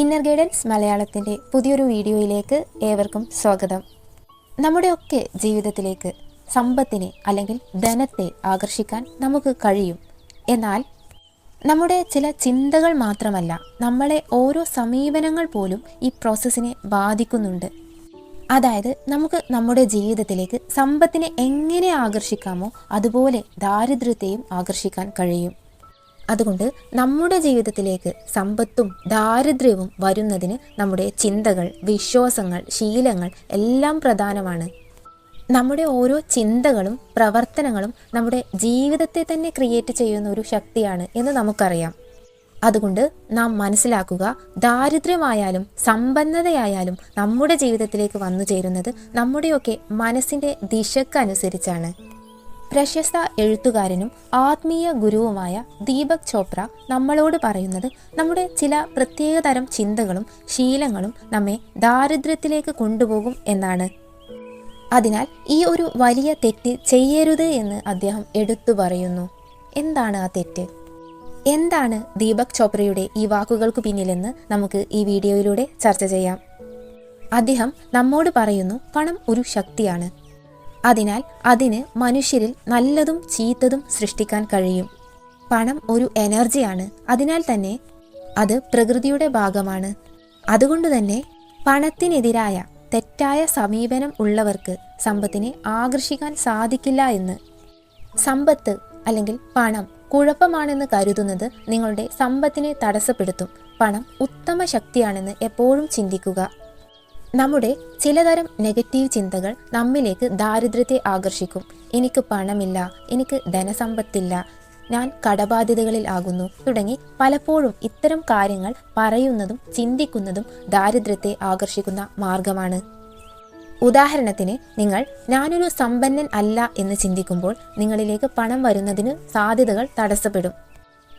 Inner guidance മലയാളത്തിന്റെ പുതിയൊരു വീഡിയോയിലേക്ക് ഏവർക്കും സ്വാഗതം. നമ്മുടെയൊക്കെ ജീവിതത്തിലേക്ക് സമ്പത്തിനെ അല്ലെങ്കിൽ ധനത്തെ ആകർഷിക്കാൻ നമുക്ക് കഴിയും. എന്നാൽ നമ്മുടെ ചില ചിന്തകൾ മാത്രമല്ല നമ്മളെ ഓരോ സമീപനങ്ങൾ പോലും ഈ പ്രോസസ്സിനെ ബാധിക്കുന്നുണ്ട്. അതായത് നമുക്ക് നമ്മുടെ ജീവിതത്തിലേക്ക് സമ്പത്തിനെ എങ്ങനെ ആകർഷിക്കാമോ അതുപോലെ ദാരിദ്ര്യത്തെയും ആകർഷിക്കാൻ കഴിയും. അതുകൊണ്ട് നമ്മുടെ ജീവിതത്തിലേക്ക് സമ്പത്തും ദാരിദ്ര്യവും വരുന്നതിന് നമ്മുടെ ചിന്തകൾ വിശ്വാസങ്ങൾ ശീലങ്ങൾ എല്ലാം പ്രധാനമാണ്. നമ്മുടെ ഓരോ ചിന്തകളും പ്രവർത്തനങ്ങളും നമ്മുടെ ജീവിതത്തെ തന്നെ ക്രിയേറ്റ് ചെയ്യുന്ന ഒരു ശക്തിയാണ് എന്ന് നമുക്കറിയാം. അതുകൊണ്ട് നാം മനസ്സിലാക്കുക ദാരിദ്ര്യമായാലും സമ്പന്നതയായാലും നമ്മുടെ ജീവിതത്തിലേക്ക് വന്നു ചേരുന്നത് നമ്മുടെയൊക്കെ മനസ്സിന്റെ ദിശക്കനുസരിച്ചാണ്. പ്രശസ്ത എഴുത്തുകാരനും ആത്മീയ ഗുരുവുമായ ദീപക് ചോപ്ര നമ്മളോട് പറയുന്നത് നമ്മുടെ ചില പ്രത്യേകതരം ചിന്തകളും ശീലങ്ങളും നമ്മെ ദാരിദ്ര്യത്തിലേക്ക് കൊണ്ടുപോകും എന്നാണ്. അതിനാൽ ഈ ഒരു വലിയ തെറ്റ് ചെയ്യരുത് എന്ന് അദ്ദേഹം എടുത്തു പറയുന്നു. എന്താണ് ആ തെറ്റ്? എന്താണ് ദീപക് ചോപ്രയുടെ ഈ വാക്കുകൾക്ക് പിന്നിലെന്ന് നമുക്ക് ഈ വീഡിയോയിലൂടെ ചർച്ച ചെയ്യാം. അദ്ദേഹം നമ്മോട് പറയുന്നു പണം ഒരു ശക്തിയാണ്. അതിനാൽ അതിന് മനുഷ്യരിൽ നല്ലതും ചീത്തതും സൃഷ്ടിക്കാൻ കഴിയും. പണം ഒരു എനർജിയാണ്. അതിനാൽ തന്നെ അത് പ്രകൃതിയുടെ ഭാഗമാണ്. അതുകൊണ്ട് തന്നെ പണത്തിനെതിരായ തെറ്റായ സമീപനം ഉള്ളവർക്ക് സമ്പത്തിനെ ആകർഷിക്കാൻ സാധിക്കില്ല എന്ന്. സമ്പത്ത് അല്ലെങ്കിൽ പണം കുഴപ്പമാണെന്ന് കരുതുന്നത് നിങ്ങളുടെ സമ്പത്തിനെ തടസ്സപ്പെടുത്തും. പണം ഉത്തമ ശക്തിയാണെന്ന് എപ്പോഴും ചിന്തിക്കുക. നമ്മുടെ ചിലതരം നെഗറ്റീവ് ചിന്തകൾ നമ്മിലേക്ക് ദാരിദ്ര്യത്തെ ആകർഷിക്കും. എനിക്ക് പണമില്ല എനിക്ക് ധനസമ്പത്തില്ല ഞാൻ കടബാധ്യതകളിൽ ആകുന്നു തുടങ്ങി പലപ്പോഴും ഇത്തരം കാര്യങ്ങൾ പറയുന്നതും ചിന്തിക്കുന്നതും ദാരിദ്ര്യത്തെ ആകർഷിക്കുന്ന മാർഗമാണ്. ഉദാഹരണത്തിന് നിങ്ങൾ ഞാനൊരു സമ്പന്നൻ അല്ല എന്ന് ചിന്തിക്കുമ്പോൾ നിങ്ങളിലേക്ക് പണം വരുന്നതിന് സാധ്യതകൾ തടസ്സപ്പെടും.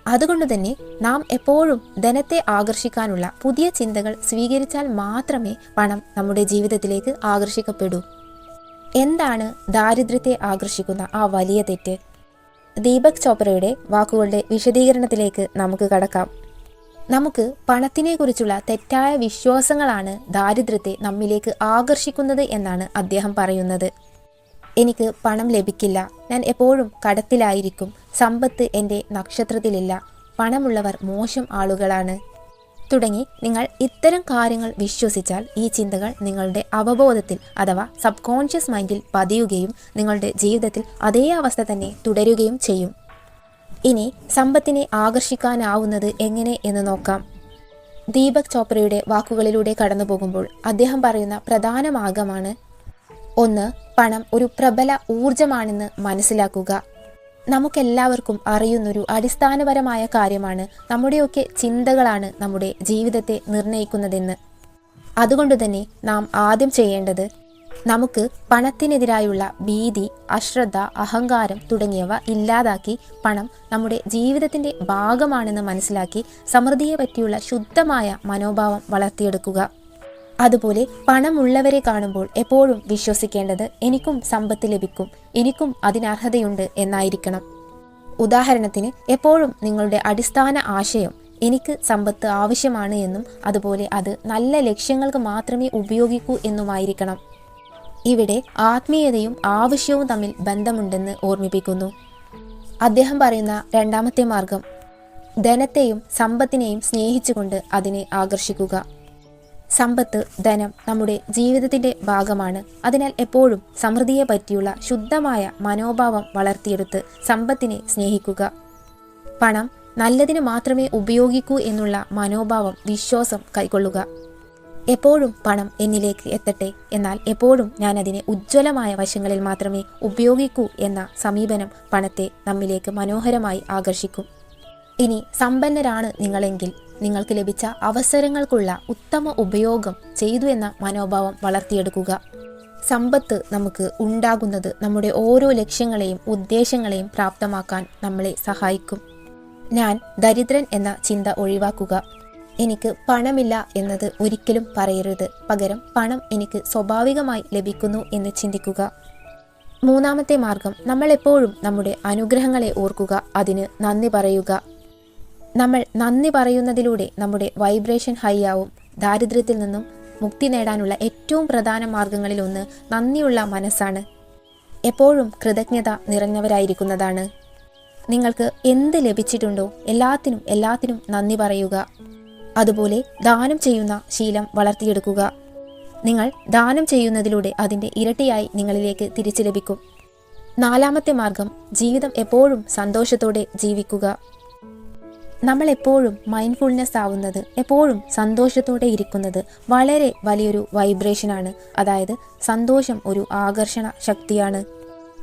അതുകൊണ്ട് തന്നെ നാം എപ്പോഴും ധനത്തെ ആകർഷിക്കാനുള്ള പുതിയ ചിന്തകൾ സ്വീകരിച്ചാൽ മാത്രമേ പണം നമ്മുടെ ജീവിതത്തിലേക്ക് ആകർഷിക്കപ്പെടൂ. എന്താണ് ദാരിദ്ര്യത്തെ ആകർഷിക്കുന്ന ആ വലിയ തെറ്റ്? ദീപക് ചോപ്രയുടെ വാക്കുകളുടെ വിശദീകരണത്തിലേക്ക് നമുക്ക് കടക്കാം. നമുക്ക് പണത്തിനെക്കുറിച്ചുള്ള തെറ്റായ വിശ്വാസങ്ങളാണ് ദാരിദ്ര്യത്തെ നമ്മിലേക്ക് ആകർഷിക്കുന്നത് എന്നാണ് അദ്ദേഹം പറയുന്നത്. എനിക്ക് പണം ലഭിക്കില്ല. ഞാൻ എപ്പോഴും കടത്തിലായിരിക്കും. സമ്പത്ത് എന്റെ നക്ഷത്രത്തിലില്ല. പണമുള്ളവർ മോശം ആളുകളാണ്. തുടങ്ങി നിങ്ങൾ ഇത്തരം കാര്യങ്ങൾ വിശ്വസിച്ചാൽ ഈ ചിന്തകൾ നിങ്ങളുടെ അവബോധത്തിൽ അഥവാ സബ് കോൺഷ്യസ് മൈൻഡിൽ പതിയുകയും നിങ്ങളുടെ ജീവിതത്തിൽ അതേ അവസ്ഥ തന്നെ തുടരുകയും ചെയ്യും. ഇനി സമ്പത്തിനെ ആകർഷിക്കാനാവുന്നത് എങ്ങനെ എന്ന് നോക്കാം. ദീപക് ചോപ്രയുടെ വാക്കുകളിലൂടെ കടന്നു പോകുമ്പോൾ അദ്ദേഹം പറയുന്ന പ്രധാന മാർഗമാണ് ഒന്ന് പണം ഒരു പ്രബല ഊർജമാണെന്ന് മനസ്സിലാക്കുക. നമുക്കെല്ലാവർക്കും അറിയുന്നൊരു അടിസ്ഥാനപരമായ കാര്യമാണ് നമ്മുടെയൊക്കെ ചിന്തകളാണ് നമ്മുടെ ജീവിതത്തെ നിർണയിക്കുന്നതെന്ന്. അതുകൊണ്ട് തന്നെ നാം ആദ്യം ചെയ്യേണ്ടത് നമുക്ക് പണത്തിനെതിരായുള്ള ഭീതി അശ്രദ്ധ അഹങ്കാരം തുടങ്ങിയവ ഇല്ലാതാക്കി പണം നമ്മുടെ ജീവിതത്തിന്റെ ഭാഗമാണെന്ന് മനസ്സിലാക്കി സമൃദ്ധിയെ പറ്റിയുള്ള ശുദ്ധമായ മനോഭാവം വളർത്തിയെടുക്കുക. അതുപോലെ പണമുള്ളവരെ കാണുമ്പോൾ എപ്പോഴും വിശ്വസിക്കേണ്ടത് എനിക്കും സമ്പത്ത് ലഭിക്കും. എനിക്കും അതിനർഹതയുണ്ട് എന്നായിരിക്കണം. ഉദാഹരണത്തിന് എപ്പോഴും നിങ്ങളുടെ അടിസ്ഥാന ആശയം എനിക്ക് സമ്പത്ത് ആവശ്യമാണ് എന്നും അതുപോലെ അത് നല്ല ലക്ഷ്യങ്ങൾക്ക് മാത്രമേ ഉപയോഗിക്കൂ എന്നുമായിരിക്കണം. ഇവിടെ ആത്മീയതയും ആവശ്യവും തമ്മിൽ ബന്ധമുണ്ടെന്ന് ഓർമ്മിപ്പിക്കുന്നു. അദ്ദേഹം പറയുന്ന രണ്ടാമത്തെ മാർഗം ധനത്തെയും സമ്പത്തിനെയും സ്നേഹിച്ചുകൊണ്ട് അതിനെ ആകർഷിക്കുക. സമ്പത്ത് ധനം നമ്മുടെ ജീവിതത്തിന്റെ ഭാഗമാണ്. അതിനാൽ എപ്പോഴും സമൃദ്ധിയെ പറ്റിയുള്ള ശുദ്ധമായ മനോഭാവം വളർത്തിയെടുത്ത് സമ്പത്തിനെ സ്നേഹിക്കുക. പണം നല്ലതിന് മാത്രമേ ഉപയോഗിക്കൂ എന്നുള്ള മനോഭാവം വിശ്വാസം കൈക്കൊള്ളുക. എപ്പോഴും പണം എന്നിലേക്ക് എത്തട്ടെ. എന്നാൽ എപ്പോഴും ഞാൻ അതിനെ ഉജ്ജ്വലമായ വശങ്ങളിൽ മാത്രമേ ഉപയോഗിക്കൂ എന്ന സമീപനം പണത്തെ നമ്മിലേക്ക് മനോഹരമായി ആകർഷിക്കും. ഇനി സമ്പന്നരാണ് നിങ്ങളെങ്കിൽ നിങ്ങൾക്ക് ലഭിച്ച അവസരങ്ങൾക്കുള്ള ഉത്തമ ഉപയോഗം ചെയ്തു എന്ന മനോഭാവം വളർത്തിയെടുക്കുക. സമ്പത്ത് നമുക്ക് ഉണ്ടാകുന്നത് നമ്മുടെ ഓരോ ലക്ഷ്യങ്ങളെയും ഉദ്ദേശങ്ങളെയും പ്രാപ്തമാക്കാൻ നമ്മളെ സഹായിക്കും. ഞാൻ ദരിദ്രൻ എന്ന ചിന്ത ഒഴിവാക്കുക. എനിക്ക് പണമില്ല എന്നത് ഒരിക്കലും പറയരുത്. പകരം പണം എനിക്ക് സ്വാഭാവികമായി ലഭിക്കുന്നു എന്ന് ചിന്തിക്കുക. മൂന്നാമത്തെ മാർഗം നമ്മൾ എപ്പോഴും നമ്മുടെ അനുഗ്രഹങ്ങളെ ഓർക്കുക. അതിന് നന്ദി പറയുക. നമ്മൾ നന്ദി പറയുന്നതിലൂടെ നമ്മുടെ വൈബ്രേഷൻ ഹൈ ആവും ദാരിദ്ര്യത്തിൽ നിന്നും മുക്തി നേടാനുള്ള ഏറ്റവും പ്രധാന മാർഗങ്ങളിലൊന്ന് നന്ദിയുള്ള മനസ്സാണ്. എപ്പോഴും കൃതജ്ഞത നിറഞ്ഞവരായിരിക്കുന്നതാണ്. നിങ്ങൾക്ക് എന്ത് ലഭിച്ചിട്ടുണ്ടോ എല്ലാത്തിനും എല്ലാത്തിനും നന്ദി പറയുക. അതുപോലെ ദാനം ചെയ്യുന്ന ശീലം വളർത്തിയെടുക്കുക. നിങ്ങൾ ദാനം ചെയ്യുന്നതിലൂടെ അതിന്റെ ഇരട്ടിയായി നിങ്ങളിലേക്ക് തിരിച്ചു ലഭിക്കും. നാലാമത്തെ മാർഗം ജീവിതം എപ്പോഴും സന്തോഷത്തോടെ ജീവിക്കുക. നമ്മൾ എപ്പോഴും മൈൻഡ്ഫുൾനെസ് ആവുന്നത് എപ്പോഴും സന്തോഷത്തോടെ ഇരിക്കുന്നത് വളരെ വലിയൊരു വൈബ്രേഷനാണ് അതായത് സന്തോഷം ഒരു ആകർഷണ ശക്തിയാണ്.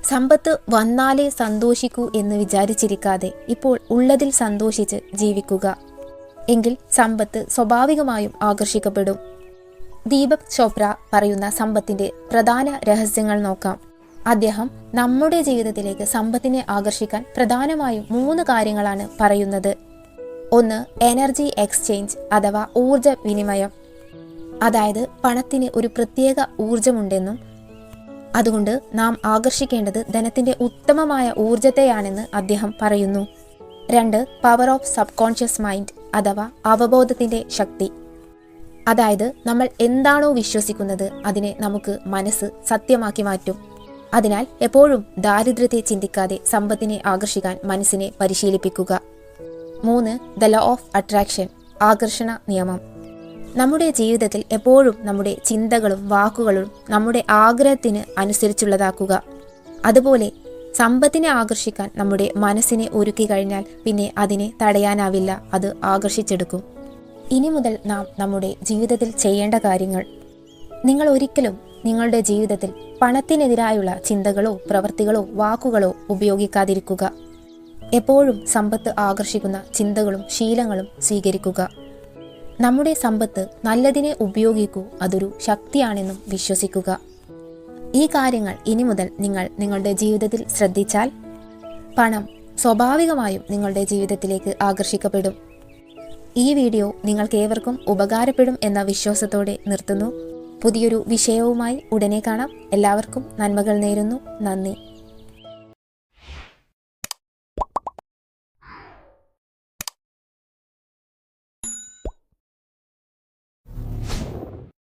സമ്പത്ത് വന്നാലേ സന്തോഷിക്കൂ എന്ന് വിചാരിച്ചിരിക്കാതെ ഇപ്പോൾ ഉള്ളതിൽ സന്തോഷിച്ച് ജീവിക്കുക. എങ്കിൽ സമ്പത്ത് സ്വാഭാവികമായും ആകർഷിക്കപ്പെടും. ദീപക് ചോപ്ര പറയുന്ന സമ്പത്തിന്റെ പ്രധാന രഹസ്യങ്ങൾ നോക്കാം. അദ്ദേഹം നമ്മുടെ ജീവിതത്തിലേക്ക് സമ്പത്തിനെ ആകർഷിക്കാൻ പ്രധാനമായും മൂന്ന് കാര്യങ്ങളാണ് പറയുന്നത്. ഒന്ന് എനർജി എക്സ്ചേഞ്ച് അഥവാ ഊർജ വിനിമയം. അതായത് പണത്തിന് ഒരു പ്രത്യേക ഊർജമുണ്ടെന്നും അതുകൊണ്ട് നാം ആകർഷിക്കേണ്ടത് ധനത്തിന്റെ ഉത്തമമായ ഊർജത്തെയാണെന്ന് അദ്ദേഹം പറയുന്നു. രണ്ട് power of subconscious mind അഥവാ അവബോധത്തിന്റെ ശക്തി. അതായത് നമ്മൾ എന്താണോ വിശ്വസിക്കുന്നത് അതിനെ നമുക്ക് മനസ്സ് സത്യമാക്കി മാറ്റും. അതിനാൽ എപ്പോഴും ദാരിദ്ര്യത്തെ ചിന്തിക്കാതെ സമ്പത്തിനെ ആകർഷിക്കാൻ മനസ്സിനെ പരിശീലിപ്പിക്കുക. മൂന്ന് ദ ലോ ഓഫ് അട്രാക്ഷൻ ആകർഷണ നിയമം. നമ്മുടെ ജീവിതത്തിൽ എപ്പോഴും നമ്മുടെ ചിന്തകളും വാക്കുകളും നമ്മുടെ ആഗ്രഹത്തിന് അനുസരിച്ചുള്ളതാക്കുക. അതുപോലെ സമ്പത്തിനെ ആകർഷിക്കാൻ നമ്മുടെ മനസ്സിനെ ഒരുക്കി കഴിഞ്ഞാൽ പിന്നെ അതിനെ തടയാനാവില്ല അത് ആകർഷിച്ചെടുക്കും. ഇനി മുതൽ നാം നമ്മുടെ ജീവിതത്തിൽ ചെയ്യേണ്ട കാര്യങ്ങൾ. നിങ്ങൾ ഒരിക്കലും നിങ്ങളുടെ ജീവിതത്തിൽ പണത്തിനെതിരായുള്ള ചിന്തകളോ പ്രവൃത്തികളോ വാക്കുകളോ ഉപയോഗിക്കാതിരിക്കുക. എപ്പോഴും സമ്പത്ത് ആകർഷിക്കുന്ന ചിന്തകളും ശീലങ്ങളും സ്വീകരിക്കുക. നമ്മുടെ സമ്പത്ത് നല്ലതിനെ ഉപയോഗിക്കൂ അതൊരു ശക്തിയാണെന്നും വിശ്വസിക്കുക. ഈ കാര്യങ്ങൾ ഇനി മുതൽ നിങ്ങൾ നിങ്ങളുടെ ജീവിതത്തിൽ ശ്രദ്ധിച്ചാൽ പണം സ്വാഭാവികമായും നിങ്ങളുടെ ജീവിതത്തിലേക്ക് ആകർഷിക്കപ്പെടും. ഈ വീഡിയോ നിങ്ങൾക്കേവർക്കും ഉപകാരപ്പെടും എന്ന വിശ്വാസത്തോടെ നിർത്തുന്നു. പുതിയൊരു വിഷയവുമായി ഉടനെ കാണാം. എല്ലാവർക്കും നന്മകൾ നേരുന്നു. നന്ദി.